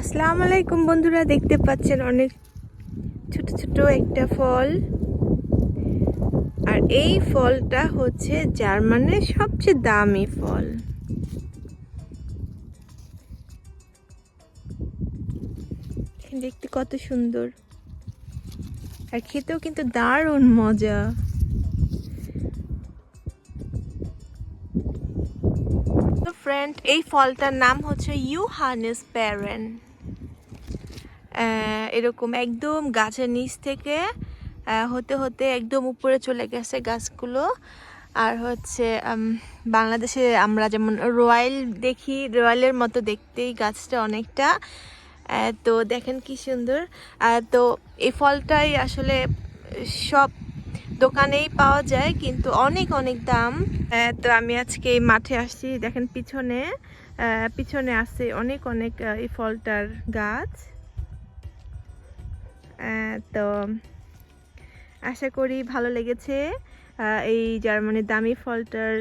আসসালামু আলাইকুম বন্ধুরা, দেখতে পাচ্ছেন অনেক ছোট ছোট একটা ফল। আর এই ফলটা হচ্ছে জার্মানের সবচেয়ে দামি ফল। দেখতে কত সুন্দর। আর খেতেও কিন্তু দারুণ মজা। ফ্রেন্ড এই ফলটার নাম হচ্ছে ইউহানেস প্যারেন এরকম একদম গাছের নিচ থেকে হতে হতে একদম উপরে চলে গেছে গাছগুলো। আর হচ্ছে বাংলাদেশে আমরা যেমন রয়্যাল দেখি রয়্যালের মতো দেখতেই গাছটা অনেকটা। তো দেখেন কি সুন্দর। তো এই ফলটাই আসলে সব দোকানেই পাওয়া যায়, কিন্তু অনেক অনেক দাম। তো আমি আজকে এই মাঠে আসছি, দেখেন পিছনে। পিছনে আছে অনেক অনেক এই ফলটার গাছ। তো আশা করি ভালো লেগেছে এই জার্মানির দামি ফলটার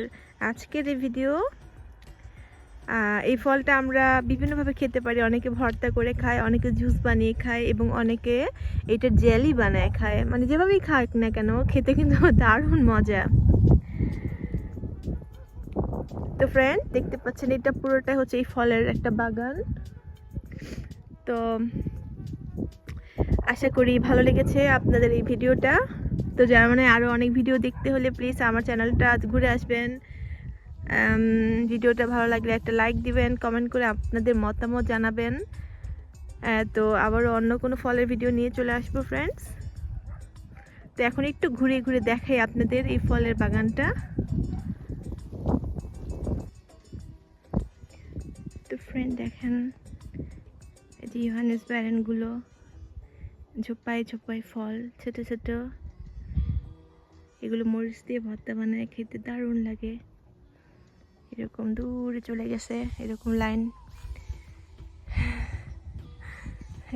আজকের এই ভিডিও এই ফলটা আমরা বিভিন্নভাবে খেতে পারি, অনেকে ভর্তা করে খায়, অনেকে জুস বানিয়ে খায় এবং অনেকে এটা জেলি বানায় খায়। মানে যেভাবেই খাক না কেন, খেতে কিন্তু দারুণ মজা। তো ফ্রেন্ড দেখতে পাচ্ছেন এটা পুরোটাই হচ্ছে এই ফলের একটা বাগান। তো আশা করি ভালো লেগেছে আপনাদের এই ভিডিওটা। তো জার্মানে আরও অনেক ভিডিও দেখতে হলে প্লিজ আমার চ্যানেলটা ঘুরে আসবেন। ভিডিওটা ভালো লাগলে একটা লাইক দিবেন কমেন্ট করে আপনাদের মতামত জানাবেন। তো আবারও অন্য কোনো ফলের ভিডিও নিয়ে চলে আসব ফ্রেন্ডস তো এখন একটু ঘুরে ঘুরে দেখাই আপনাদের এই ফলের বাগানটা। তো ফ্রেন্ড দেখেন, এই যে ইউহানেস ব্যারেনগুলো। ঝোপায় ঝোপায় ফল, ছোট ছোট। এগুলো মরিচ দিয়ে ভর্তা বানায় খেতে দারুণ লাগে। এরকম দূরে চলে গেছে, এরকম লাইন।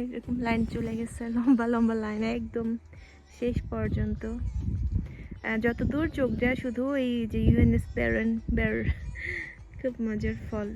এরকম লাইন চলে গেছে, লম্বা লম্বা লাইন, একদম শেষ পর্যন্ত। যত দূর চোখ যায় শুধু এই যে ইউএনএস প্যারেন ব্যার খুব মজার ফল।